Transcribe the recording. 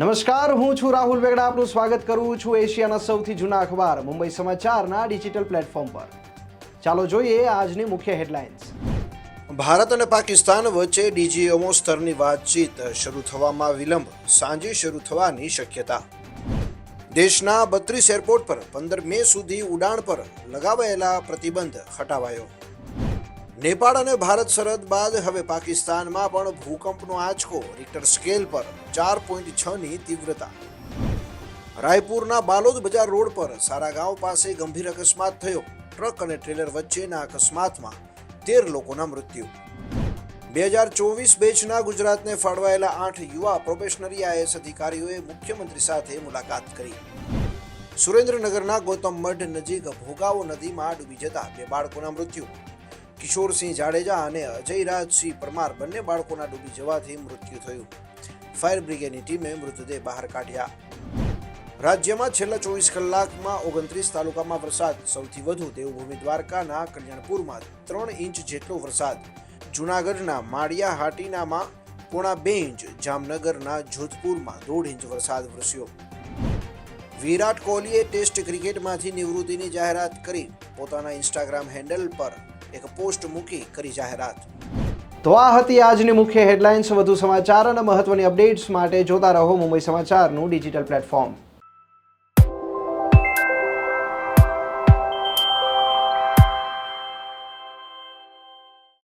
નમસ્કાર, હું છું રાહુલ વેગડા, આપનું સ્વાગત કરું છું એશિયાના સૌથી જૂના અખબાર, મુંબઈ સમાચારના ડિજિટલ પ્લેટફોર્મ પર. ચાલો જોઈએ આજની મુખ્ય હેડલાઇન્સ. ભારત અને પાકિસ્તાન વચ્ચે ડીજીએમઓ સ્તરની વાતચીત શરૂ થવામાં વિલંબ, સાંજે શરૂ થવાની શક્યતા. દેશના બત્રીસ એરપોર્ટ પર પંદર મે સુધી ઉડાણ પર લગાવાયેલા પ્રતિબંધ હટાવાયો નેપાળ અને ભારત સરહદ બાદ હવે પાકિસ્તાનમાં પણ ભૂકંપનો આંચકો રિક્ટર સ્કેલ પર ચાર પોઈન્ટ છ ની તીવ્રતા. રાયપુરના બાલોદ બજાર રોડ પર સારાગાંવ પાસે ગંભીર અકસ્માત થયો. ટ્રક અને ટ્રેલર વચ્ચેના અકસ્માતમાં તેર લોકોના મૃત્યુ. બે હજાર ચોવીસ બેચના ગુજરાતને ફાળવાયેલા આઠ યુવા પ્રોબેશનરી આઈએસ અધિકારીઓએ મુખ્યમંત્રી સાથે મુલાકાત કરી. સુરેન્દ્રનગરના ગૌતમ મઢ નજીક ભોગાવો નદીમાં ડૂબી જતા બે બાળકોના મૃત્યુ. કિશોરસિંહ જાડેજા અને અજયરાજસિંહ પરમાર બંને બાળકોના ડૂબી જવાથી મૃત્યુ થયું. ફાયર બ્રિગેડની ટીમે મૃતદેહ બહાર કાઢ્યા. રાજ્યમાં છેલ્લા ચોવીસ કલાકમાં ઓગણત્રીસ તાલુકામાં વરસાદ. સૌથી વધુ દેવભૂમિ દ્વારકાના કલ્યાણપુરમાં ત્રણ ઇંચ જેટલો વરસાદ. જૂનાગઢના માળિયા હાટીનામાં પોણા બે ઇંચ. જામનગરના જોધપુરમાં દોઢ ઇંચ વરસાદ વરસ્યો. વિરાટ કોહલીએ ટેસ્ટ ક્રિકેટમાંથી નિવૃત્તિની જાહેરાત કરી. પોતાના ઇન્સ્ટાગ્રામ હેન્ડલ પર એક પોસ્ટ મૂકી કરી જાહેરાત. તો આ હતી આજની મુખ્ય હેડલાઇન્સ. વધુ સમાચાર અને મહત્વની અપડેટ્સ માટે જોતા રહો મુંબઈ સમાચારનું ડિજિટલ પ્લેટફોર્મ.